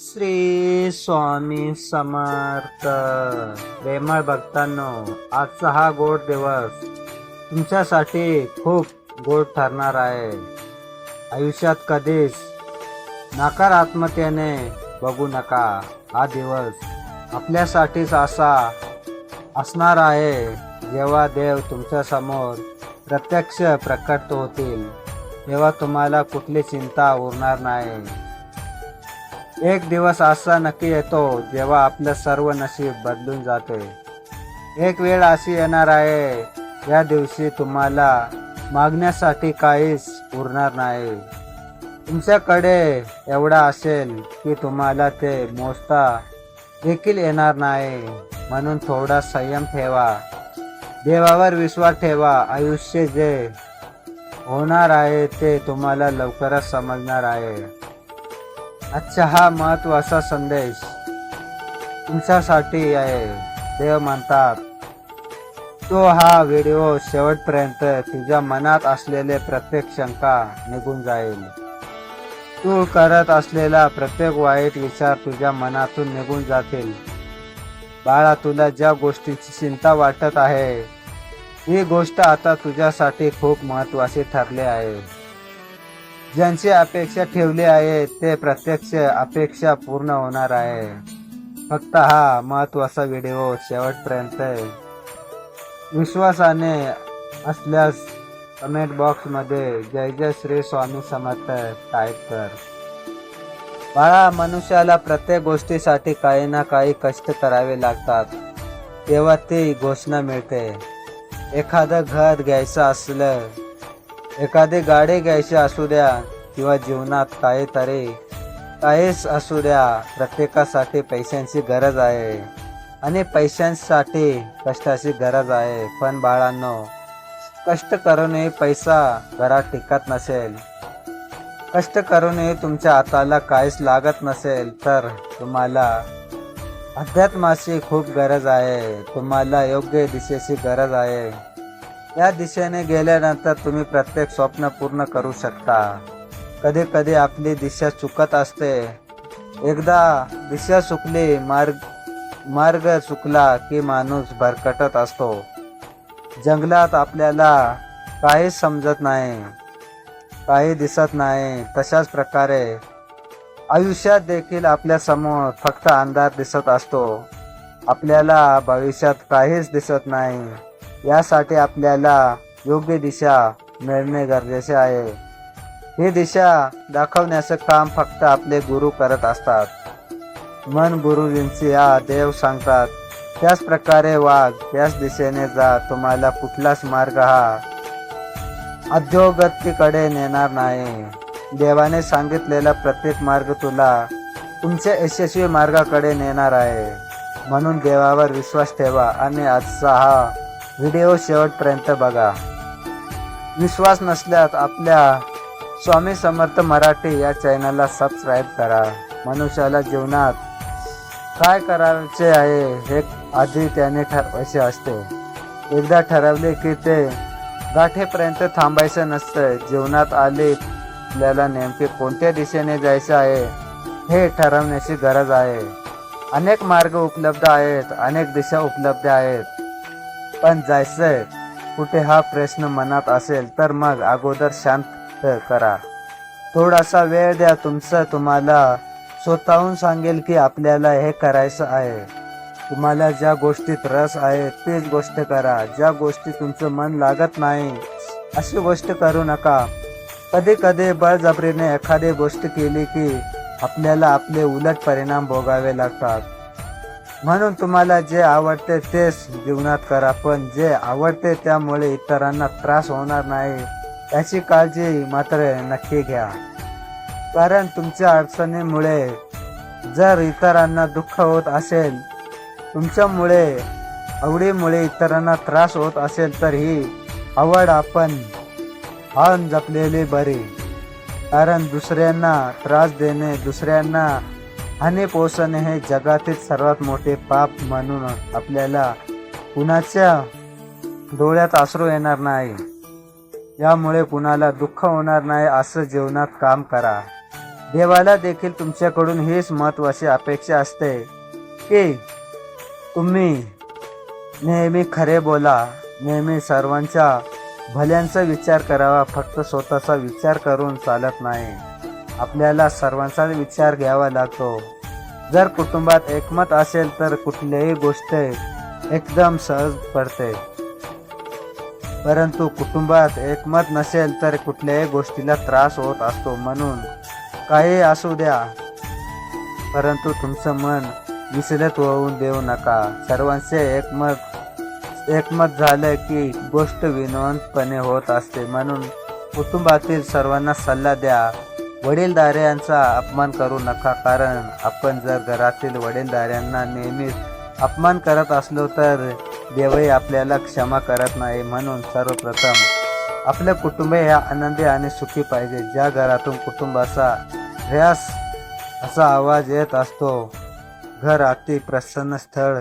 श्री स्वामी समर्थ. प्रेमळ भक्तांनो आजचा हा गोड दिवस तुमच्यासाठी खूप गोड ठरणार आहे. आयुष्यात कधीच नकारात्मकतेने बघू नका. हा दिवस आपल्यासाठीच असा असणार आहे जेव्हा देव तुमच्यासमोर प्रत्यक्ष प्रकट होतील तेव्हा तुम्हाला कुठली चिंता उरणार नाही. एक दिवस असा नक्की येतो जेव्हा आपलं सर्व नशीब बदलून जाते. एक वेळ अशी येणार आहे या दिवशी तुम्हाला मागण्यासाठी काहीच उरणार नाही. तुमच्याकडे एवढा असेल की तुम्हाला ते मोजता देखील येणार नाही. म्हणून थोडा संयम ठेवा. देवावर विश्वास ठेवा. आयुष्य जे होणार आहे ते तुम्हाला लवकरच समजणार आहे. आजचा हा महत्त्वाचा संदेश. तुमच्यासाठी आहे देव म्हणतात तो हा व्हिडिओ शेवटपर्यंत तुझ्या मनात असलेले प्रत्येक शंका निघून जाईल. तू करत असलेला प्रत्येक वाईट विचार तुझ्या मनातून निघून जातील. बाळा तुला ज्या गोष्टीची चिंता वाटत आहे ही गोष्ट आता तुझ्यासाठी खूप महत्वाची ठरली आहे. ज्यांची अपेक्षा ठेवली आहे ते प्रत्यक्ष अपेक्षा पूर्ण होणार आहे. फक्त हा महत्त्वाचा व्हिडिओ शेवटपर्यंत विश्वासाने असल्यास कमेंट बॉक्समध्ये जय जय श्री स्वामी समर्थ टाईप कर. बाळा मनुष्याला प्रत्येक गोष्टीसाठी काही ना काही कष्ट करावे लागतात. तेव्हा ती घोषणा मिळते. एखादं घर घ्यायचं असलं एखादी गाडी घ्यायची असू द्या किंवा जीवनात काहीतरी काहीच असू द्या प्रत्येकासाठी पैशांची गरज आहे. आणि पैशांसाठी कष्टाची गरज आहे. पण बाळांनो कष्ट करूनही पैसा घरात टिकत नसेल. कष्ट करूनही तुमच्या हाताला काहीच लागत नसेल तर तुम्हाला अध्यात्माची खूप गरज आहे. तुम्हाला योग्य दिशेची गरज आहे. या दिशेने गेल्यानंतर तुम्ही प्रत्येक स्वप्न पूर्ण करू शकता. कधी कधी आपली दिशा चुकत असते. एकदा दिशा चुकली मार्ग मार्ग चुकला की माणूस भरकटत असतो. जंगलात आपल्याला काहीच समजत नाही काही दिसत नाही. तशाच प्रकारे आयुष्यात देखील आपल्यासमोर फक्त अंधार दिसत असतो. आपल्याला भविष्यात काहीच दिसत नाही. यासाठी आपल्याला योग्य दिशा मिळणे गरजेचे आहे. ही दिशा दाखवण्याचं काम फक्त आपले गुरु करत असतात. मन गुरुजींची या देव सांगतात त्याच प्रकारे वाघ त्याच दिशेने जा तुम्हाला कुठलाच मार्ग हा अध्योगतीकडे नेणार नाही. देवाने सांगितलेला प्रत्येक मार्ग तुला तुमच्या यशस्वी मार्गाकडे नेणार आहे. म्हणून देवावर विश्वास ठेवा आणि आजचा हा व्हिडिओ शेवटपर्यंत बघा. विश्वास नसल्यास आपल्या स्वामी समर्थ मराठी या चॅनलला सबस्क्राईब करा. मनुष्याला जीवनात काय करायचे आहे हे आधी त्याने ठरवायचे असते. एकदा ठरवले की ते गाठेपर्यंत थांबायचं नसतं. जीवनात आले आपल्याला नेमके कोणत्या दिशेने जायचं आहे हे ठरवण्याची गरज आहे. अनेक मार्ग उपलब्ध आहेत अनेक दिशा उपलब्ध आहेत. पण जायचंय कुठे हा प्रश्न मनात असेल तर मग अगोदर शांत करा. थोडासा वेळ द्या तुमचं तुम्हाला. स्वतःहून सांगेल की आपल्याला हे करायचं आहे. तुम्हाला ज्या गोष्टीत रस आहे तीच गोष्ट करा. ज्या गोष्टी तुमचं मन लागत नाही अशी गोष्ट करू नका. कधी कधी बळजबरीने एखादी गोष्ट केली की आपल्याला आपले उलट परिणाम भोगावे लागतात. म्हणून तुम्हाला जे आवडते तेच जीवनात करा पण जे आवडते त्यामुळे इतरांना त्रास होणार नाही. याची काळजी मात्र नक्की घ्या. कारण तुमच्या अडचणीमुळे जर इतरांना दुःख होत असेल तुमच्यामुळे आवडीमुळे इतरांना त्रास होत असेल तर ही आवड आपण हान जपलेली बरी. कारण दुसऱ्यांना त्रास देणे दुसऱ्यांना हानी पोचणे हे जगातील सर्वात मोठे पाप म्हणून आपल्याला कुणाच्या डोळ्यात आसरू येणार नाही. यामुळे कुणाला दुःख होणार नाही असं जीवनात काम करा. देवाला देखील तुमच्याकडून हीच महत्वाची अपेक्षा असते की तुम्ही नेहमी खरे बोला नेहमी सर्वांच्या भल्यांचा विचार करावा फक्त स्वतःचा विचार करून चालत नाही. आपल्याला सर्वांचा विचार घ्यावा लागतो. जर कुटुंबात एकमत असेल तर कुठलीही गोष्ट एकदम सहज पडते. परंतु कुटुंबात एकमत नसेल तर कुठल्याही गोष्टीला त्रास होत असतो म्हणून काही असू द्या. परंतु तुमचं मन विचलित होऊन देऊ नका. सर्वांचे एकमत एकमत झालं की गोष्ट विनोदपणे होत असते म्हणून कुटुंबातील सर्वांना सल्ला द्या. वडीलधाऱ्यांचा अपमान करू नका कारण आपण जर घरातील वडीलधाऱ्यांना नेहमीच अपमान करत असलो तर देवही आपल्याला क्षमा करत नाही. म्हणून सर्वप्रथम आपलं कुटुंब हे आनंदी आणि सुखी पाहिजे. ज्या घरातून कुटुंबाचा ऱ्यास असा आवाज येत असतो घर अति प्रसन्न स्थळ